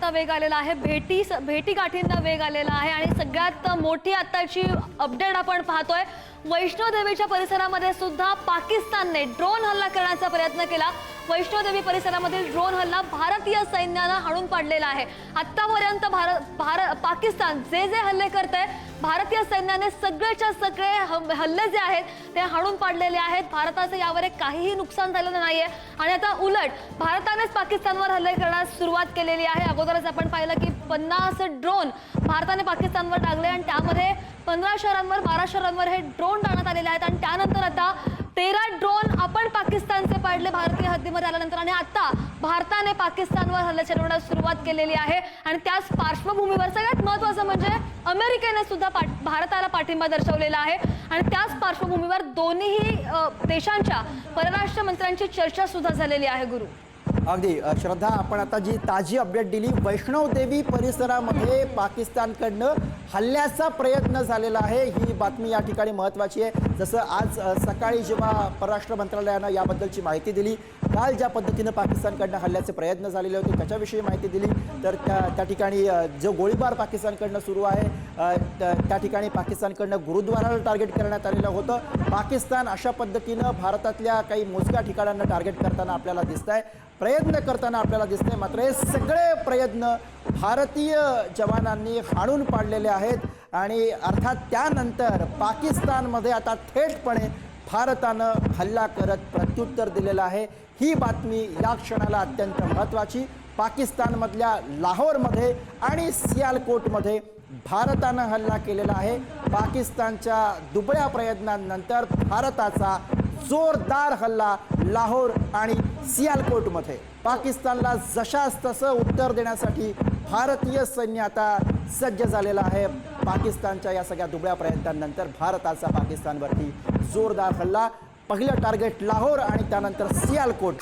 आता वेग आलेला आहे. भेटी भेटी गाठींना वेग आलेला आहे आणि सगळ्यात मोठी आताची अपडेट आपण पाहतोय. वैष्णोदेवीच्या परिसरामध्ये सुद्धा पाकिस्तानने ड्रोन हल्ला करण्याचा प्रयत्न केला. वैष्णोदेवी परिसरामधील ड्रोन हल्ला भारतीय सैन्यानं हाणून पाडलेला आहे. आतापर्यंत भारत भारत पाकिस्तान जे जे हल्ले करते भारतीय सैन्याने सगळेच्या सगळे हल्ले जे आहेत ते हाणून पाडलेले आहेत. भारताचं यावर एक काहीही नुकसान झालेलं नाहीये. आणि आता उलट भारतानेच पाकिस्तानवर हल्ले करण्यास सुरुवात केलेली आहे. अगोदरच आपण पाहिलं की पन्नास ड्रोन भारताने पाकिस्तानवर टाकले आणि त्यामध्ये पंधरा शहरांवर बारा शहरांवर हे ड्रोन टाकण्यात आलेले आहेत. आणि त्यानंतर आता पाडले हद्दीमध्ये आल्यानंतर आणि आता भारताने पाकिस्तानवर हल्ले चढवण्यास सुरुवात केलेली आहे. आणि त्याच पार्श्वभूमीवर सगळ्यात महत्वाचं म्हणजे अमेरिकेने सुद्धा पाठ भारताला पाठिंबा दर्शवलेला आहे. आणि त्याच पार्श्वभूमीवर दोन्ही देशांच्या परराष्ट्र मंत्र्यांची चर्चा सुद्धा झालेली आहे गुरु. अगदी. श्रद्धा आपण आता जी ताजी अपडेट दिली वैष्णवदेवी परिसरामध्ये पाकिस्तानकडनं हल्ल्याचा प्रयत्न झालेला आहे. ही बातमी या ठिकाणी महत्त्वाची आहे. जसं आज सकाळी जेव्हा परराष्ट्र मंत्रालयानं याबद्दलची माहिती दिली काल ज्या पद्धतीनं पाकिस्तानकडनं हल्ल्याचे प्रयत्न झालेले होते त्याच्याविषयी माहिती दिली तर त्या त्या ठिकाणी जो गोळीबार पाकिस्तानकडनं सुरू आहे त्या ठिकाणी पाकिस्तानकडनं गुरुद्वाराला टार्गेट करण्यात आलेलं होतं. पाकिस्तान अशा पद्धतीनं भारतातल्या काही मोजक्या ठिकाणांना टार्गेट करताना आपल्याला दिसत आहे प्रयत्न करताना आपल्याला दिसते मात्र हे सगळे प्रयत्न भारतीय जवानांनी हाणून पाडलेले आहेत. आणि अर्थात त्यानंतर पाकिस्तानमध्ये आता थेटपणे भारतानं हल्ला करत प्रत्युत्तर दिलेलं आहे. ही बातमी या क्षणाला अत्यंत महत्त्वाची. पाकिस्तानमधल्या लाहोरमध्ये आणि सियालकोटमध्ये भारतानं हल्ला केलेला आहे. पाकिस्तानच्या दुबळ्या प्रयत्नांनंतर भारताचा जोरदार हल्ला लाहोर आणि सियालकोटमध्ये. पाकिस्तानला जशास तसं उत्तर देण्यासाठी भारतीय सैन्य आता सज्ज झालेलं आहे. पाकिस्तानच्या या सगळ्या दुबळ्या प्रयत्नांनंतर भारताचा पाकिस्तानवरती जोरदार हल्ला. पहिलं टार्गेट लाहोर आणि त्यानंतर सियालकोट.